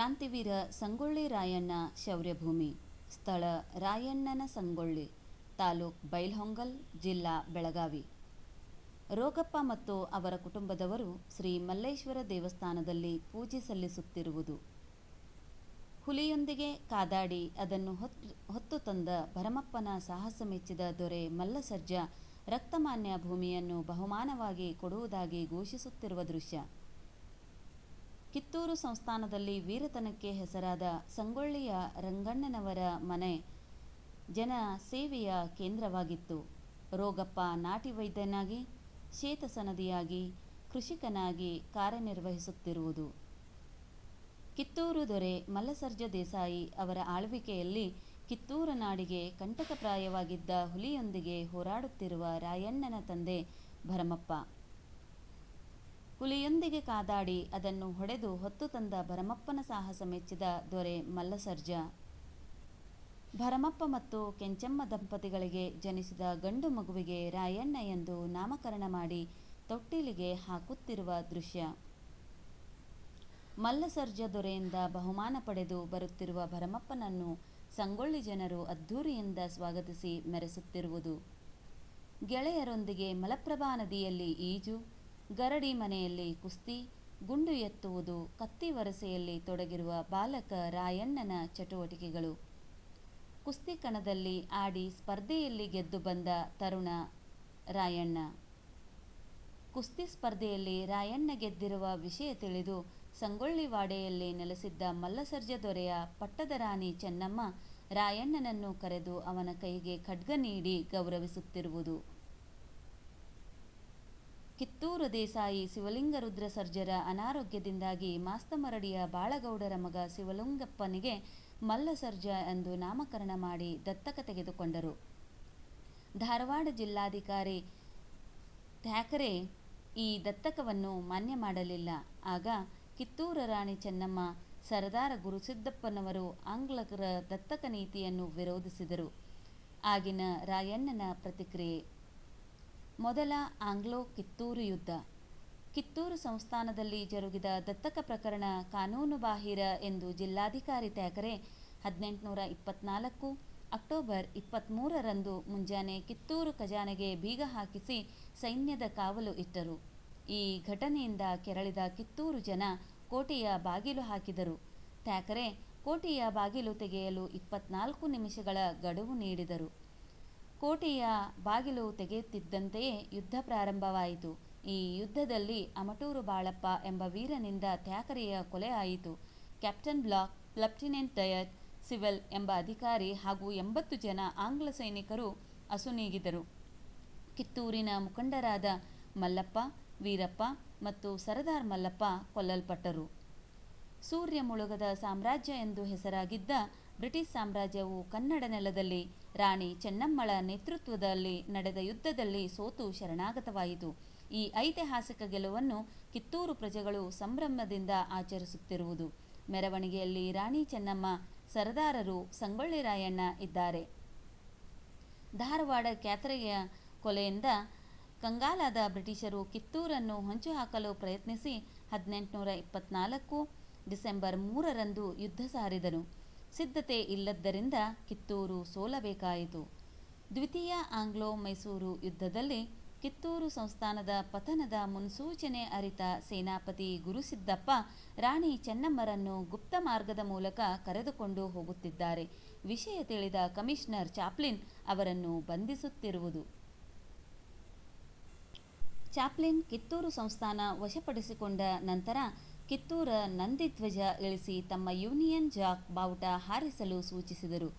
ಕ್ರಾಂತಿವೀರ ಸಂಗೊಳ್ಳಿ ರಾಯಣ್ಣ ಶೌರ್ಯಭೂಮಿ. ಸ್ಥಳ ರಾಯಣ್ಣನ ಸಂಗೊಳ್ಳಿ, ತಾಲೂಕ್ ಬೈಲ್ಹೊಂಗಲ್, ಜಿಲ್ಲಾ ಬೆಳಗಾವಿ. ರೋಗಪ್ಪ ಮತ್ತು ಅವರ ಕುಟುಂಬದವರು ಶ್ರೀ ಮಲ್ಲೇಶ್ವರ ದೇವಸ್ಥಾನದಲ್ಲಿ ಪೂಜೆ ಸಲ್ಲಿಸುತ್ತಿರುವುದು. ಹುಲಿಯೊಂದಿಗೆ ಕಾದಾಡಿ ಅದನ್ನು ಹೊತ್ತು ತಂದ ಭರಮಪ್ಪನ ಸಾಹಸ ಮೆಚ್ಚಿದ ದೊರೆ ಮಲ್ಲಸರ್ಜ ರಕ್ತಮಾನ್ಯ ಭೂಮಿಯನ್ನು ಬಹುಮಾನವಾಗಿ ಕೊಡುವುದಾಗಿ ಘೋಷಿಸುತ್ತಿರುವ ದೃಶ್ಯ. ಕಿತ್ತೂರು ಸಂಸ್ಥಾನದಲ್ಲಿ ವೀರತನಕ್ಕೆ ಹೆಸರಾದ ಸಂಗೊಳ್ಳಿಯ ರಂಗಣ್ಣನವರ ಮನೆ ಜನ ಸೇವೆಯ ಕೇಂದ್ರವಾಗಿತ್ತು. ರೋಗಪ್ಪ ನಾಟಿ ವೈದ್ಯನಾಗಿ ಶೇತಸನದಿಯಾಗಿ ಕೃಷಿಕನಾಗಿ ಕಾರ್ಯನಿರ್ವಹಿಸುತ್ತಿರುವುದು. ಕಿತ್ತೂರು ದೊರೆ ಮಲ್ಲಸರ್ಜ ದೇಸಾಯಿ ಅವರ ಆಳ್ವಿಕೆಯಲ್ಲಿ ಕಿತ್ತೂರ ನಾಡಿಗೆ ಕಂಟಕಪ್ರಾಯವಾಗಿದ್ದ ಹುಲಿಯೊಂದಿಗೆ ಹೋರಾಡುತ್ತಿರುವ ರಾಯಣ್ಣನ ತಂದೆ ಭರಮಪ್ಪ. ಹುಲಿಯೊಂದಿಗೆ ಕಾದಾಡಿ ಅದನ್ನು ಹೊಡೆದು ಹೊತ್ತು ತಂದ ಭರಮಪ್ಪನ ಸಾಹಸ ಮೆಚ್ಚಿದ ದೊರೆ ಮಲ್ಲಸರ್ಜ. ಭರಮಪ್ಪ ಮತ್ತು ಕೆಂಚಮ್ಮ ದಂಪತಿಗಳಿಗೆ ಜನಿಸಿದ ಗಂಡು ಮಗುವಿಗೆ ರಾಯಣ್ಣ ಎಂದು ನಾಮಕರಣ ಮಾಡಿ ತೊಟ್ಟಿಲಿಗೆ ಹಾಕುತ್ತಿರುವ ದೃಶ್ಯ. ಮಲ್ಲಸರ್ಜ ದೊರೆಯಿಂದ ಬಹುಮಾನ ಪಡೆದು ಬರುತ್ತಿರುವ ಭರಮಪ್ಪನನ್ನು ಸಂಗೊಳ್ಳಿ ಜನರು ಅದ್ಧೂರಿಯಿಂದ ಸ್ವಾಗತಿಸಿ ಮೆರೆಸುತ್ತಿರುವುದು. ಗೆಳೆಯರೊಂದಿಗೆ ಮಲಪ್ರಭಾ ನದಿಯಲ್ಲಿ ಈಜು ಗರಡಿ ಮನೆಯಲ್ಲಿ ಕುಸ್ತಿ, ಗುಂಡು ಎತ್ತುವುದು, ಕತ್ತಿ ವರಸೆಯಲ್ಲಿ ತೊಡಗಿರುವ ಬಾಲಕ ರಾಯಣ್ಣನ ಚಟುವಟಿಕೆಗಳು. ಕುಸ್ತಿ ಕಣದಲ್ಲಿ ಆಡಿ ಸ್ಪರ್ಧೆಯಲ್ಲಿ ಗೆದ್ದು ಬಂದ ತರುಣ ರಾಯಣ್ಣ. ಕುಸ್ತಿ ಸ್ಪರ್ಧೆಯಲ್ಲಿ ರಾಯಣ್ಣ ಗೆದ್ದಿರುವ ವಿಷಯ ತಿಳಿದು ಸಂಗೊಳ್ಳಿ ವಾಡೆಯಲ್ಲಿ ನೆಲೆಸಿದ್ದ ಮಲ್ಲಸರ್ಜ ದೊರೆಯ ಪಟ್ಟದ ರಾಣಿ ಚೆನ್ನಮ್ಮ ರಾಯಣ್ಣನನ್ನು ಕರೆದು ಅವನ ಕೈಗೆ ಖಡ್ಗ ನೀಡಿ ಗೌರವಿಸುತ್ತಿರುವುದು. ಕಿತ್ತೂರು ದೇಸಾಯಿ ಶಿವಲಿಂಗರುದ್ರ ಸರ್ಜರ ಅನಾರೋಗ್ಯದಿಂದಾಗಿ ಮಾಸ್ತಮರಡಿಯ ಬಾಳಗೌಡರ ಮಗ ಶಿವಲಿಂಗಪ್ಪನಿಗೆ ಮಲ್ಲಸರ್ಜ ಎಂದು ನಾಮಕರಣ ಮಾಡಿ ದತ್ತಕ ತೆಗೆದುಕೊಂಡರು. ಧಾರವಾಡ ಜಿಲ್ಲಾಧಿಕಾರಿ ಥ್ಯಾಕರೆ ಈ ದತ್ತಕವನ್ನು ಮಾನ್ಯ ಮಾಡಲಿಲ್ಲ. ಆಗ ಕಿತ್ತೂರ ರಾಣಿ ಚೆನ್ನಮ್ಮ, ಸರದಾರ ಗುರುಸಿದ್ದಪ್ಪನವರು ಆಂಗ್ಲರ ದತ್ತಕ ನೀತಿಯನ್ನು ವಿರೋಧಿಸಿದರು. ಆಗಿನ ರಾಯಣ್ಣನ ಪ್ರತಿಕ್ರಿಯೆ. ಮೊದಲ ಆಂಗ್ಲೋ ಕಿತ್ತೂರು ಯುದ್ಧ. ಕಿತ್ತೂರು ಸಂಸ್ಥಾನದಲ್ಲಿ ಜರುಗಿದ ದತ್ತಕ ಪ್ರಕರಣ ಕಾನೂನುಬಾಹಿರ ಎಂದು ಜಿಲ್ಲಾಧಿಕಾರಿ ತ್ಯಾಕರೆ ಹದಿನೆಂಟುನೂರ ಇಪ್ಪತ್ನಾಲ್ಕು ಅಕ್ಟೋಬರ್ ಇಪ್ಪತ್ತ್ಮೂರರಂದು ಮುಂಜಾನೆ ಕಿತ್ತೂರು ಖಜಾನೆಗೆ ಬೀಗ ಹಾಕಿಸಿ ಸೈನ್ಯದ ಕಾವಲು ಇಟ್ಟರು. ಈ ಘಟನೆಯಿಂದ ಕೆರಳಿದ ಕಿತ್ತೂರು ಜನ ಕೋಟೆಯ ಬಾಗಿಲು ಹಾಕಿದರು. ತ್ಯಾಕರೆ ಕೋಟೆಯ ಬಾಗಿಲು ತೆಗೆಯಲು ಇಪ್ಪತ್ನಾಲ್ಕು ನಿಮಿಷಗಳ ಗಡುವು ನೀಡಿದರು. ಕೋಟೆಯ ಬಾಗಿಲು ತೆಗೆಯುತ್ತಿದ್ದಂತೆಯೇ ಯುದ್ಧ ಪ್ರಾರಂಭವಾಯಿತು. ಈ ಯುದ್ಧದಲ್ಲಿ ಅಮಟೂರು ಬಾಳಪ್ಪ ಎಂಬ ವೀರನಿಂದ ಥ್ಯಾಕರೆಯ ಕೊಲೆ ಆಯಿತು. Captain Black, lieutenant Dighton Sewell ಎಂಬ ಅಧಿಕಾರಿ ಹಾಗೂ ಎಂಬತ್ತು ಜನ ಆಂಗ್ಲ ಸೈನಿಕರು ಅಸುನೀಗಿದರು ಕಿತ್ತೂರಿನ ಮುಖಂಡರಾದ ಮಲ್ಲಪ್ಪ, ವೀರಪ್ಪ ಮತ್ತು ಸರದಾರ್ ಮಲ್ಲಪ್ಪ ಕೊಲ್ಲಲ್ಪಟ್ಟರು. ಸೂರ್ಯ ಮುಳುಗದ ಸಾಮ್ರಾಜ್ಯ ಎಂದು ಹೆಸರಾಗಿದ್ದ ಬ್ರಿಟಿಷ್ ಸಾಮ್ರಾಜ್ಯವು ಕನ್ನಡ ನೆಲದಲ್ಲಿ, ರಾಣಿ ಚೆನ್ನಮ್ಮಳ ನೇತೃತ್ವದಲ್ಲಿ ನಡೆದ ಯುದ್ಧದಲ್ಲಿ ಸೋತು ಶರಣಾಗತವಾಯಿತು. ಈ ಐತಿಹಾಸಿಕ ಗೆಲುವನ್ನು ಕಿತ್ತೂರು ಪ್ರಜೆಗಳು ಸಂಭ್ರಮದಿಂದ ಆಚರಿಸುತ್ತಿರುವುದು. ಮೆರವಣಿಗೆಯಲ್ಲಿ ರಾಣಿ ಚೆನ್ನಮ್ಮ, ಸರದಾರರು ಸಂಗೊಳ್ಳಿ ರಾಯಣ್ಣ ಇದ್ದಾರೆ. ಧಾರವಾಡ ಕ್ಯಾತ್ರೆಯ ಕೊಲೆಯಿಂದ ಕಂಗಾಲಾದ ಬ್ರಿಟಿಷರು ಕಿತ್ತೂರನ್ನು ಹೊಂಚು ಹಾಕಲು ಪ್ರಯತ್ನಿಸಿ ಹದಿನೆಂಟುನೂರ ಇಪ್ಪತ್ನಾಲ್ಕು ಡಿಸೆಂಬರ್ ಮೂರರಂದು ಯುದ್ಧ ಸಾರಿದರು. ಸಿದ್ಧತೆ ಇಲ್ಲದ್ದರಿಂದ ಕಿತ್ತೂರು ಸೋಲಬೇಕಾಯಿತು. ದ್ವಿತೀಯ ಆಂಗ್ಲೋ ಮೈಸೂರು ಯುದ್ಧದಲ್ಲಿ ಕಿತ್ತೂರು ಸಂಸ್ಥಾನದ ಪತನದ ಮುನ್ಸೂಚನೆ ಅರಿತ ಸೇನಾಪತಿ ಗುರುಸಿದ್ದಪ್ಪ ರಾಣಿ ಚೆನ್ನಮ್ಮರನ್ನು ಗುಪ್ತ ಮಾರ್ಗದ ಮೂಲಕ ಕರೆದುಕೊಂಡು ಹೋಗುತ್ತಿದ್ದಾರೆ. ವಿಷಯ ತಿಳಿದ ಕಮಿಷನರ್ ಚಾಪ್ಲಿನ್ ಅವರನ್ನು ಬಂಧಿಸುತ್ತಿರುವುದು. ಚಾಪ್ಲಿನ್ ಕಿತ್ತೂರು ಸಂಸ್ಥಾನ ವಶಪಡಿಸಿಕೊಂಡ ನಂತರ ಕಿತ್ತೂರ ನಂದಿಧ್ವಜ ಇಳಿಸಿ ತಮ್ಮ ಯೂನಿಯನ್ ಜಾಕ್ ಬಾವುಟ ಹಾರಿಸಲು ಸೂಚಿಸಿದರು.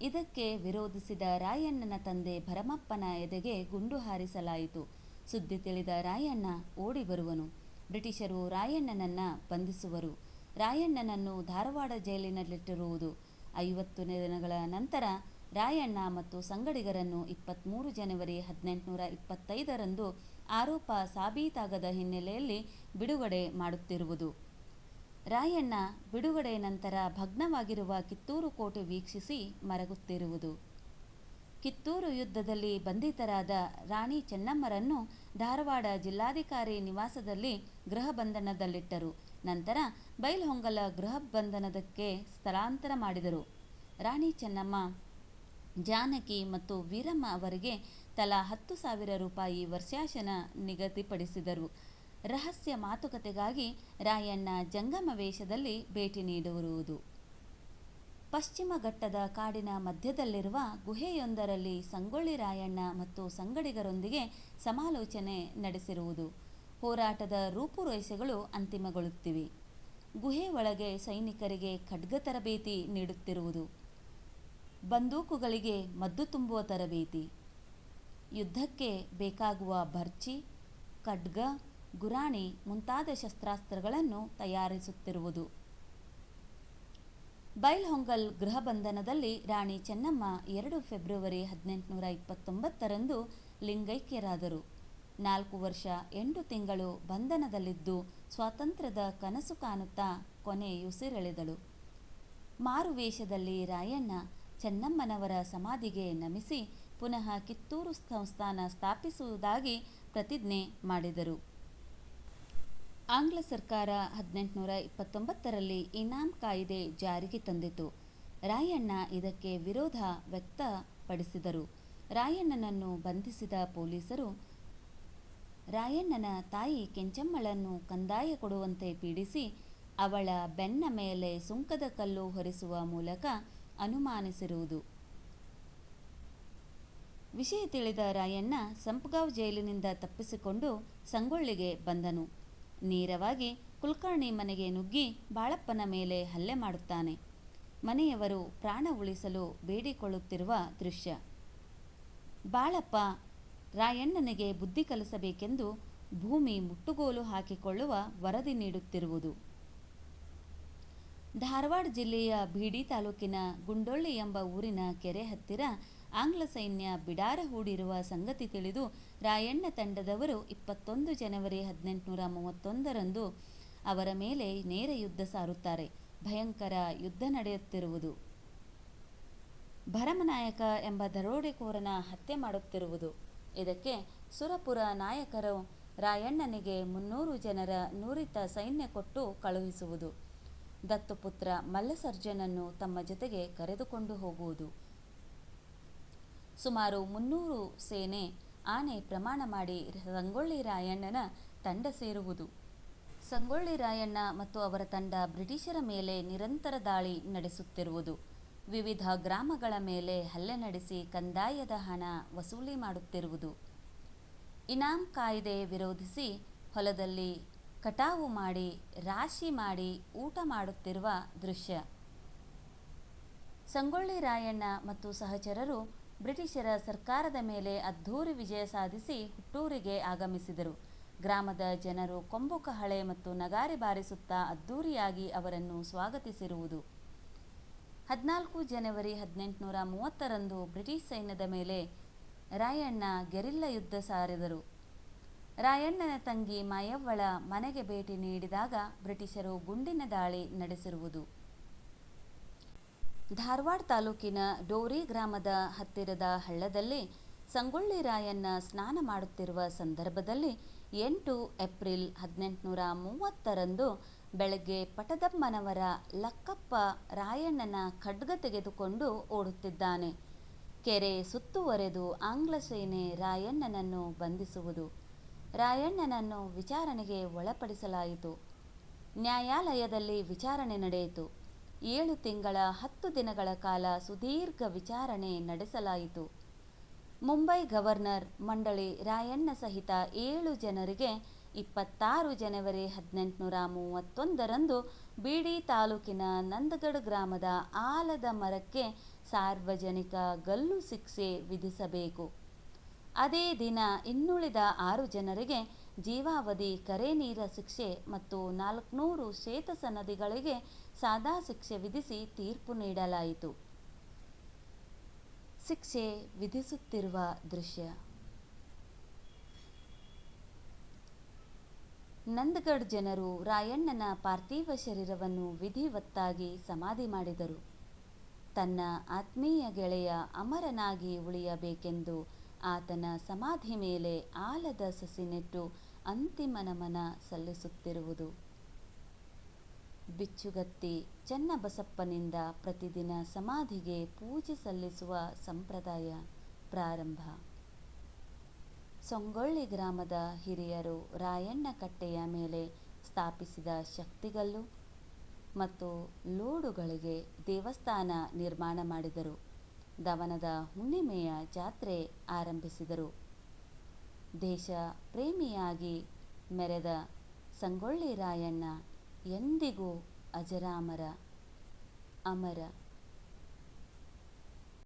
ಇದಕ್ಕೆ ವಿರೋಧಿಸಿದ ರಾಯಣ್ಣನ ತಂದೆ ಭರಮಪ್ಪನ ಎದೆಗೆ ಗುಂಡು ಹಾರಿಸಲಾಯಿತು. ಸುದ್ದಿ ತಿಳಿದ ರಾಯಣ್ಣ ಓಡಿ ಬರುವನು ಬ್ರಿಟಿಷರು ರಾಯಣ್ಣನನ್ನ ಬಂಧಿಸುವರು. ರಾಯಣ್ಣನನ್ನು ಧಾರವಾಡ ಜೈಲಿನಲ್ಲಿಟ್ಟಿರುವುದು. ಐವತ್ತು ದಿನಗಳ ನಂತರ ರಾಯಣ್ಣ ಮತ್ತು ಸಂಗಡಿಗರನ್ನು ಇಪ್ಪತ್ತ್ಮೂರು ಜನವರಿ ಹದಿನೆಂಟುನೂರ ಇಪ್ಪತ್ತೈದರಂದು ಆರೋಪ ಸಾಬೀತಾಗದ ಹಿನ್ನೆಲೆಯಲ್ಲಿ ಬಿಡುಗಡೆ ಮಾಡುತ್ತಿರುವುದು. ರಾಯಣ್ಣ ಬಿಡುಗಡೆ ನಂತರ ಭಗ್ನವಾಗಿರುವ ಕಿತ್ತೂರು ಕೋಟೆ ವೀಕ್ಷಿಸಿ ಮರಗುತ್ತಿರುವುದು. ಕಿತ್ತೂರು ಯುದ್ಧದಲ್ಲಿ ಬಂಧಿತರಾದ ರಾಣಿ ಚೆನ್ನಮ್ಮರನ್ನು ಧಾರವಾಡ ಜಿಲ್ಲಾಧಿಕಾರಿ ನಿವಾಸದಲ್ಲಿ ಗೃಹ ಬಂಧನದಲ್ಲಿಟ್ಟರು. ನಂತರ ಬೈಲ್ಹೊಂಗಲ ಗೃಹ ಬಂಧನದಕ್ಕೆ ಸ್ಥಳಾಂತರ ಮಾಡಿದರು. ರಾಣಿ ಚೆನ್ನಮ್ಮ ಜಾನಕಿ ಮತ್ತು ವೀರಮ್ಮ ಅವರಿಗೆ ತಲಾ ಹತ್ತು ಸಾವಿರ ರೂಪಾಯಿ ವರ್ಷಾಶನ ನಿಗದಿಪಡಿಸಿದರು. ರಹಸ್ಯ ಮಾತುಕತೆಗಾಗಿ ರಾಯಣ್ಣ ಜಂಗಮ ವೇಷದಲ್ಲಿ ಭೇಟಿ ನೀಡಿರುವುದು ಪಶ್ಚಿಮ ಘಟ್ಟದ ಕಾಡಿನ ಮಧ್ಯದಲ್ಲಿರುವ ಗುಹೆಯೊಂದರಲ್ಲಿ ಸಂಗೊಳ್ಳಿ ರಾಯಣ್ಣ ಮತ್ತು ಸಂಗಡಿಗರೊಂದಿಗೆ ಸಮಾಲೋಚನೆ ನಡೆಸಿರುವುದು. ಹೋರಾಟದ ರೂಪುರೇಷೆಗಳು ಅಂತಿಮಗೊಳ್ಳುತ್ತಿವೆ. ಗುಹೆ ಒಳಗೆ ಸೈನಿಕರಿಗೆ ಖಡ್ಗ ತರಬೇತಿ ನೀಡುತ್ತಿರುವುದು. ಬಂದೂಕುಗಳಿಗೆ ಮದ್ದು ತುಂಬುವ ತರಬೇತಿ. ಯುದ್ಧಕ್ಕೆ ಬೇಕಾಗುವ ಭರ್ಚಿ ಖಡ್ಗ, ಗುರಾಣಿ ಮುಂತಾದ ಶಸ್ತ್ರಾಸ್ತ್ರಗಳನ್ನು ತಯಾರಿಸುತ್ತಿರುವುದು. ಬೈಲ್ಹೊಂಗಲ್ ಗೃಹ ಬಂಧನದಲ್ಲಿ ರಾಣಿ ಚೆನ್ನಮ್ಮ ಎರಡು ಫೆಬ್ರವರಿ ಹದಿನೆಂಟುನೂರ ಇಪ್ಪತ್ತೊಂಬತ್ತರಂದು ಲಿಂಗೈಕ್ಯರಾದರು. ನಾಲ್ಕು ವರ್ಷ, ಎಂಟು ತಿಂಗಳು ಬಂಧನದಲ್ಲಿದ್ದು ಸ್ವಾತಂತ್ರ್ಯದ ಕನಸು ಕಾಣುತ್ತಾ ಕೊನೆಯುಸಿರೆಳೆದಳು. ಮಾರುವೇಷದಲ್ಲಿ ರಾಯಣ್ಣ ಚೆನ್ನಮ್ಮನವರ ಸಮಾಧಿಗೆ ನಮಿಸಿ ಪುನಃ ಕಿತ್ತೂರು ಸಂಸ್ಥಾನ ಸ್ಥಾಪಿಸುವುದಾಗಿ ಪ್ರತಿಜ್ಞೆ ಮಾಡಿದರು. ಆಂಗ್ಲ ಸರ್ಕಾರ ಹದಿನೆಂಟುನೂರ ಇಪ್ಪತ್ತೊಂಬತ್ತರಲ್ಲಿ ಇನಾಮ್ ಕಾಯಿದೆ ಜಾರಿಗೆ ತಂದಿತು. ರಾಯಣ್ಣ ಇದಕ್ಕೆ ವಿರೋಧ ವ್ಯಕ್ತಪಡಿಸಿದರು. ರಾಯಣ್ಣನನ್ನು ಬಂಧಿಸಿದ ಪೊಲೀಸರು ರಾಯಣ್ಣನ ತಾಯಿ ಕೆಂಚಮ್ಮಳನ್ನು ಕಂದಾಯ ಕೊಡುವಂತೆ ಪೀಡಿಸಿ ಅವಳ ಬೆನ್ನ ಮೇಲೆ ಸುಂಕದ ಕಲ್ಲು ಹೊರಿಸುವ ಮೂಲಕ ಅನುಮಾನಿಸಿರುವುದು. ವಿಷಯ ತಿಳಿದ ರಾಯಣ್ಣ ಸಂಪಗಾಂವ್ ಜೈಲಿನಿಂದ ತಪ್ಪಿಸಿಕೊಂಡು ಸಂಗೊಳ್ಳಿಗೆ ಬಂದನು. ನೇರವಾಗಿ ಕುಲಕರ್ಣಿ ಮನೆಗೆ ನುಗ್ಗಿ ಬಾಳಪ್ಪನ ಮೇಲೆ ಹಲ್ಲೆ ಮಾಡುತ್ತಾನೆ. ಮನೆಯವರು ಪ್ರಾಣ ಉಳಿಸಲು ಬೇಡಿಕೊಳ್ಳುತ್ತಿರುವ ದೃಶ್ಯ. ಬಾಳಪ್ಪ, ರಾಯಣ್ಣನಿಗೆ ಬುದ್ಧಿ ಕಲಿಸಬೇಕೆಂದು ಭೂಮಿ ಮುಟ್ಟುಗೋಲು ಹಾಕಿಕೊಳ್ಳುವ ವರದಿ ನೀಡುತ್ತಿರುವುದು. ಧಾರವಾಡ ಜಿಲ್ಲೆಯ ಬೀಡಿ ತಾಲೂಕಿನ ಗುಂಡೊಳ್ಳಿ ಎಂಬ ಊರಿನ ಕೆರೆ ಹತ್ತಿರ ಆಂಗ್ಲ ಸೈನ್ಯ ಬಿಡಾರ ಹೂಡಿರುವ ಸಂಗತಿ ತಿಳಿದು ರಾಯಣ್ಣ ತಂಡದವರು ಇಪ್ಪತ್ತೊಂದು ಜನವರಿ ಹದಿನೆಂಟುನೂರ ಮೂವತ್ತೊಂದರಂದು ಅವರ ಮೇಲೆ ನೇರ ಯುದ್ಧ ಸಾರುತ್ತಾರೆ. ಭಯಂಕರ ಯುದ್ಧ ನಡೆಯುತ್ತಿರುವುದು. ಭರಮನಾಯಕ ಎಂಬ ದರೋಡೆಕೋರನ ಹತ್ಯೆ ಮಾಡುತ್ತಿರುವುದು. ಇದಕ್ಕೆ ಸುರಪುರ ನಾಯಕರು ರಾಯಣ್ಣನಿಗೆ ಮುನ್ನೂರು ಜನರ ನುರಿತ ಸೈನ್ಯ ಕೊಟ್ಟು ಕಳುಹಿಸುವುದು. ದತ್ತುಪುತ್ರ ಮಲ್ಲಸರ್ಜನನ್ನು ತಮ್ಮ ಜೊತೆಗೆ ಕರೆದುಕೊಂಡು ಹೋಗುವುದು. ಸುಮಾರು ಮುನ್ನೂರು ಸೇನೆ ಆನೆ ಪ್ರಮಾಣ ಮಾಡಿ ಸಂಗೊಳ್ಳಿ ರಾಯಣ್ಣನ ತಂಡ ಸೇರುವುದು. ಸಂಗೊಳ್ಳಿ ರಾಯಣ್ಣ ಮತ್ತು ಅವರ ತಂಡ ಬ್ರಿಟಿಷರ ಮೇಲೆ ನಿರಂತರ ದಾಳಿ ನಡೆಸುತ್ತಿರುವುದು. ವಿವಿಧ ಗ್ರಾಮಗಳ ಮೇಲೆ ಹಲ್ಲೆ ನಡೆಸಿ ಕಂದಾಯದ ಹಣ ವಸೂಲಿ ಮಾಡುತ್ತಿರುವುದು. ಇನಾಮ್ ಕಾಯ್ದೆ ವಿರೋಧಿಸಿ ಹೊಲದಲ್ಲಿ ಕಟಾವು ಮಾಡಿ, ರಾಶಿ ಮಾಡಿ ಊಟ ಮಾಡುತ್ತಿರುವ ದೃಶ್ಯ. ಸಂಗೊಳ್ಳಿ ರಾಯಣ್ಣ ಮತ್ತು ಸಹಚರರು ಬ್ರಿಟಿಷರ ಸರ್ಕಾರದ ಮೇಲೆ ಅದ್ಧೂರಿ ವಿಜಯ ಸಾಧಿಸಿ ಹುಟ್ಟೂರಿಗೆ ಆಗಮಿಸಿದರು. ಗ್ರಾಮದ ಜನರು ಕೊಂಬು ಕಹಳೆ ಮತ್ತು ನಗಾರಿ ಬಾರಿಸುತ್ತಾ ಅದ್ಧೂರಿಯಾಗಿ ಅವರನ್ನು ಸ್ವಾಗತಿಸಿರುವುದು. ಹದಿನಾಲ್ಕು ಜನವರಿ ಹದಿನೆಂಟುನೂರ ಮೂವತ್ತರಂದು ಬ್ರಿಟಿಷ್ ಸೈನ್ಯದ ಮೇಲೆ ರಾಯಣ್ಣ ಗೆರಿಲ್ಲ ಯುದ್ಧ ಸಾರಿದರು. ರಾಯಣ್ಣನ ತಂಗಿ ಮಾಯವ್ವಳ ಮನೆಗೆ ಭೇಟಿ ನೀಡಿದಾಗ ಬ್ರಿಟಿಷರು ಗುಂಡಿನ ದಾಳಿ ನಡೆಸಿರುವುದು. ಧಾರವಾಡ ತಾಲೂಕಿನ ಡೋರಿ ಗ್ರಾಮದ ಹತ್ತಿರದ ಹಳ್ಳದಲ್ಲಿ ಸಂಗೊಳ್ಳಿ ರಾಯಣ್ಣ ಸ್ನಾನ ಮಾಡುತ್ತಿರುವ ಸಂದರ್ಭದಲ್ಲಿ ಎಂಟು ಏಪ್ರಿಲ್ ಹದಿನೆಂಟುನೂರ ಮೂವತ್ತರಂದು ಬೆಳಗ್ಗೆ ಪಟದಮ್ಮನವರ ಲಕ್ಕಪ್ಪ ರಾಯಣ್ಣನ ಖಡ್ಗ ತೆಗೆದುಕೊಂಡು ಓಡುತ್ತಿದ್ದಾನೆ. ಕೆರೆ ಸುತ್ತುವರೆದು ಆಂಗ್ಲ ಸೇನೆ ರಾಯಣ್ಣನನ್ನು ಬಂಧಿಸುವುದು. ರಾಯಣ್ಣನನ್ನು ವಿಚಾರಣೆಗೆ ಒಳಪಡಿಸಲಾಯಿತು. ನ್ಯಾಯಾಲಯದಲ್ಲಿ ವಿಚಾರಣೆ ನಡೆಯಿತು. ಏಳು ತಿಂಗಳ ಹತ್ತು ದಿನಗಳ ಕಾಲ ಸುದೀರ್ಘ ವಿಚಾರಣೆ ನಡೆಸಲಾಯಿತು. ಮುಂಬೈ ಗವರ್ನರ್ ಮಂಡಳಿ ರಾಯಣ್ಣ ಸಹಿತ ಏಳು ಜನರಿಗೆ ಇಪ್ಪತ್ತಾರು ಜನವರಿ ಹದಿನೆಂಟುನೂರ ಮೂವತ್ತೊಂದರಂದು ಬೀಡಿ ತಾಲೂಕಿನ ನಂದಗಡ್ ಗ್ರಾಮದ ಆಲದ ಮರಕ್ಕೆ ಸಾರ್ವಜನಿಕ ಗಲ್ಲು ಶಿಕ್ಷೆ ವಿಧಿಸಬೇಕು. ಅದೇ ದಿನ ಇನ್ನುಳಿದ ಆರು ಜನರಿಗೆ ಜೀವಾವಧಿ, ಕರೆ ನೀರ ಶಿಕ್ಷೆ ಮತ್ತು ನಾಲ್ಕುನೂರು ಶ್ವೇತಸ ನದಿಗಳಿಗೆ ಸಾದಾ ಶಿಕ್ಷೆ ವಿಧಿಸಿ ತೀರ್ಪು ನೀಡಲಾಯಿತು. ಶಿಕ್ಷೆ ವಿಧಿಸುತ್ತಿರುವ ದೃಶ್ಯ. ನಂದಗಢ್ ಜನರು ರಾಯಣ್ಣನ ಪಾರ್ಥಿವ ಶರೀರವನ್ನು ವಿಧಿವತ್ತಾಗಿ ಸಮಾಧಿ ಮಾಡಿದರು. ತನ್ನ ಆತ್ಮೀಯ ಗೆಳೆಯ ಅಮರನಾಗಿ ಉಳಿಯಬೇಕೆಂದು ಆತನ ಸಮಾಧಿ ಮೇಲೆ ಆಲದ ಸಸಿ ನೆಟ್ಟು ಅಂತಿಮ ನಮನ ಸಲ್ಲಿಸುತ್ತಿರುವುದು. ಬಿಚ್ಚುಗತ್ತಿ ಚನ್ನಬಸಪ್ಪನಿಂದ ಪ್ರತಿದಿನ ಸಮಾಧಿಗೆ ಪೂಜೆ ಸಲ್ಲಿಸುವ ಸಂಪ್ರದಾಯ ಪ್ರಾರಂಭ. ಸೊಂಗೊಳ್ಳಿ ಗ್ರಾಮದ ಹಿರಿಯರು ರಾಯಣ್ಣ ಕಟ್ಟೆಯ ಮೇಲೆ ಸ್ಥಾಪಿಸಿದ ಶಕ್ತಿಗಲ್ಲು ಮತ್ತು ಲೋಡುಗಳಿಗೆ ದೇವಸ್ಥಾನ ನಿರ್ಮಾಣ ಮಾಡಿದರು. ದವನದ ಹುಣ್ಣಿಮೆಯ ಜಾತ್ರೆ ಆರಂಭಿಸಿದರು. ದೇಶ ಪ್ರೇಮಿಯಾಗಿ ಮೆರೆದ ಸಂಗೊಳ್ಳಿ ರಾಯಣ್ಣ ಎಂದಿಗೂ ಅಜರಾಮರ. ಅಮರ